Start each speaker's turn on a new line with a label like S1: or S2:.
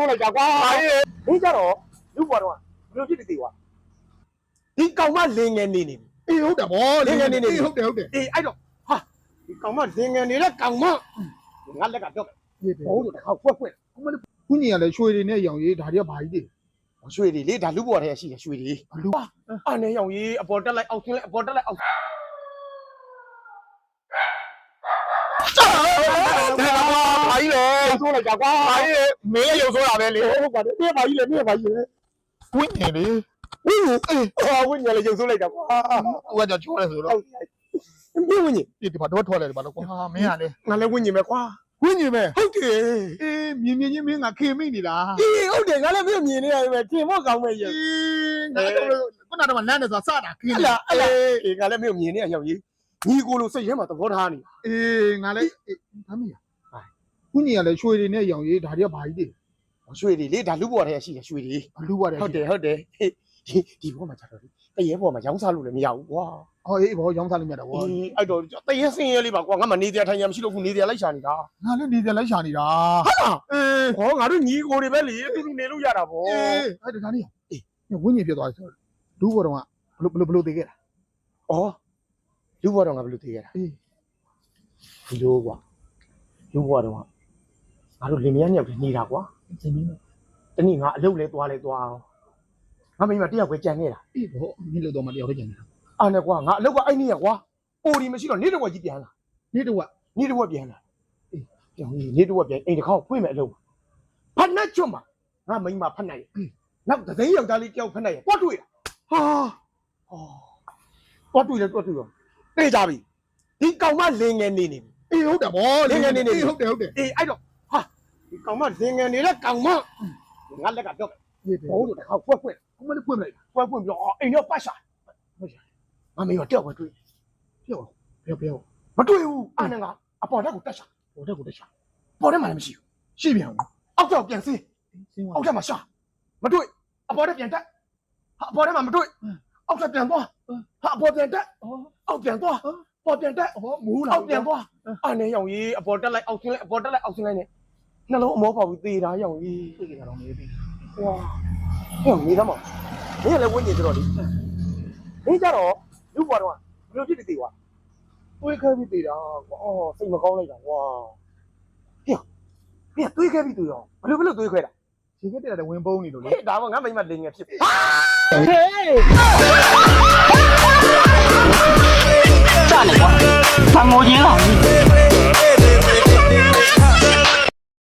S1: ဆိုးလိုက်တာကွာဒီကြတော့လူဘွားတော့ဘယ်လိုဖြစ်တည်ကွာဒီကောင်မလင်ငယ်နေနေပြီ
S2: အေးဟုတ်တယ်ဗော
S1: နေနေနေနေ
S2: အေးဟုတ်တယ်ဟုတ်တယ်
S1: အေးအဲ့တော့ဟာဒီကောင်မလင်ငယ်နေတဲ့ကောင်မငါလက်ကတော့
S2: အေးတယ်
S1: ဘုံတို့တစ်ခါကွက်ကွက်
S2: ခုညီကလည်းရွှေတွေနဲ့ရောင်ကြီးဒါတွေကဘာကြီးတွေ
S1: ရွှေတွေလေဒါလူဘွားထဲရှိတယ်ရွှေတွေ
S2: ဘလူး
S1: အာနေရောင်ကြီးအပေါ်တက်လိုက်အောက်ဆင်းလိုက်အပေါ်တက်လိုက်အောက်ဘာ ကြီးလဲဆိုးလိုက်တာကွာဘာကြီးလဲမင်းရုပ်ဆိုးတာပဲလေဟုတ်ပါတယ်မင်းဘာကြီးလဲမင်းဘာကြီးလဲ
S2: ဝင်းနေလေ
S1: ဝင်းအေးဟာဝင်းညလည်းရုပ်ဆိုးလိုက်တာကွာ
S2: ဟိုကကြောက်ချောလဲဆိုတော့
S1: မင်းဝင်းည
S2: ဒီမှာတော့ထွက်လဲဒီမှာတော့ကွာမင်းကလေ
S1: ငါလည်းဝင်းညပဲကွာ
S2: ဝင်းညီပဲ
S1: ဟုတ်တယ်
S2: အေးမြင်မြင်ချင်းမင်းကခေမိနေလား
S1: အေးဟုတ်တယ်ငါလည်းမင်းမြင်နေရတယ်ပဲခင်ဖို့ကောင်းမဲ့ရ
S2: အေးငါတော့ခုနကတော့လမ်းနဲ့ဆိုတာစတာခင်း
S1: အလားအလားအေးငါလည်းမင်းမြင်နေရရောက်ကြီးညီကိုလိုစိတ်ထဲမှာသဘောထားနေ
S2: အေးငါလည်းဒါမီး ခုညီကလည်းရွှေတွေနဲ့ရောင်ကြီးဒါတွေကဘာကြီးတွေ
S1: ရွှေတွေလေဒါလူဘွားထဲရှိတယ်ရွှေတွေ
S2: ဘလူးရတယ်
S1: ဟုတ်တယ်ဟုတ်တယ်ဟေးဒီဒီဘောမှာကြတော့လေတရေဘောမှာရောင်းစားလို့လည်းမရဘူးကွာ
S2: ဟောအေးဘောရောင်းစားလို့မြတ်တော့ဗော
S1: အေးအဲ့တော့တရေစင်ရဲလေးပါကွာငါမနေတရားထိုင်ရမရှိလို့ခုနေတရားလိုက်ရှာနေတာ
S2: ငါလည်းနေကြလိုက်ရှာနေတာ
S1: ဟုတ်လား
S2: အေး
S1: ဟောငါတို့ညီကိုတွေပဲလေအတူတူနေလို့ရတာဗော
S2: အေးအဲ့ဒါကနေအေးဝင်းညီဖြစ်သွားတယ်ဆိုလူဘောတော့ကဘလို့ဘလို့ဘလို့သေးခဲ့တာ
S1: ဩလူဘွားတော့ငါဘယ်လိုသိရတာ
S2: အေး
S1: ဒီလိုကွာလူဘွားတော့ ငါတို့လင်မယားညောက်တည်းနေတာကွာ
S2: စင်မင်း
S1: တနည်းငါအလုပ်လဲသွားလဲသွားအောင်ငါမိမတယောက်ပဲကြံနေတာ
S2: အေးဘောမင်းလို့တော့မတရားတော့ကျန်နေတာ
S1: အားနဲ့ကွာငါအလုပ်ကအဲ့နေရကွာပိုဒီမရှိတော့နေ့တစ်ဝက်ကြီးပြန်လာ
S2: နေ့တော့က
S1: နေ့တစ်ဝက်ပြန်လာအေးပြောင်းကြီးနေ့တစ်ဝက်ပြန်အိမ်တစ်ခေါက်ဖွင့်မယ်အလုပ်ဖတ်နှက်ချွတ်မှာငါမိမဖတ်နိုင်ရနောက်သသိန်းယောက်ျားလေးတယောက်ဖတ်နိုင်ရတွတ်တွေ့တာ
S2: ဟာ
S1: ဟောတွတ်တွေ့လဲတွတ်တွေ့ရောသိကြပြီဒီကောင်မလင်ငယ်နေနေပြီ
S2: အေးဟုတ်တယ်ဗော
S1: နေနေနေနေ
S2: အေးဟုတ်တယ်ဟုတ်တယ်
S1: အေးအဲ့တော့ဟာ ဒီကောင်မလင်ငယ်နေတဲ့ကောင်မငါလက်ကတော့
S2: အေးတယ်
S1: ဘုံတို့တစ်ခါကွက်ကွက်
S2: အမလေးဖွင့်လိုက်
S1: ကွက်ကွက်ပြီးတော့အိမ်တော့ပတ်ရှာဟုတ်ရှာငါမိမတယောက်ပဲတွေ့
S2: ပြောပြောပြော
S1: မတွေ့ဘူးအားနဲ့ငါအပေါ်တက်ကိုတက်ရှာ
S2: ဘောတက်ကိုတက်ရှာ
S1: ပေါ်တက်မှလည်းမရှိဘူး
S2: ရှိပြန်အောင်
S1: အောက်တော့ပြန်စီး
S2: စင်း
S1: အောက်ထပ်မှာရှာမတွေ့အပေါ်ထပ်ပြန်တက်ဟာအပေါ်ထပ်မှာမတွေ့အောက်ထပ်ပြန်သွားဟာအပေါ်ပြန်တက်အောက်ပြန်သွားပေါ်ပြန်တက်
S2: ဟောမူးလာ
S1: အောက်ပြန်သွားအာနေရောင်ကြီးအပေါ်တက်လိုက်အောက်ဆင်းလိုက်အပေါ်တက်လိုက်အောက်ဆင်းလိုက်နဲ့ နှလုံးအမောပေါက်ပြီးသေတာရောက်ကြီး
S2: သိကြတာတော့မေးပြီ
S1: ဝါဟဲ့မေးသမောင်းမင်းကလည်းဝင်းနေကြတော့လေမင်းကြတော့လူ့ဘွားတော့ဘယ်လိုဖြစ်နေသေးကွာတွေးခဲပြီးသေးတာကွာအော်စိတ်မကောင်းလိုက်တာဝါဟဲ့မင်းတွေးခဲပြီးသူရောဘယ်လိုဘယ်လိုတွေးခဲတာ
S2: ဒီကတည်းကဝင်ပုံးနေလို့လေ
S1: ဒါမှငါမိမတင်ငယ်ဖြစ်ဟေး
S3: တာနေကွာသံငိုကြီးလား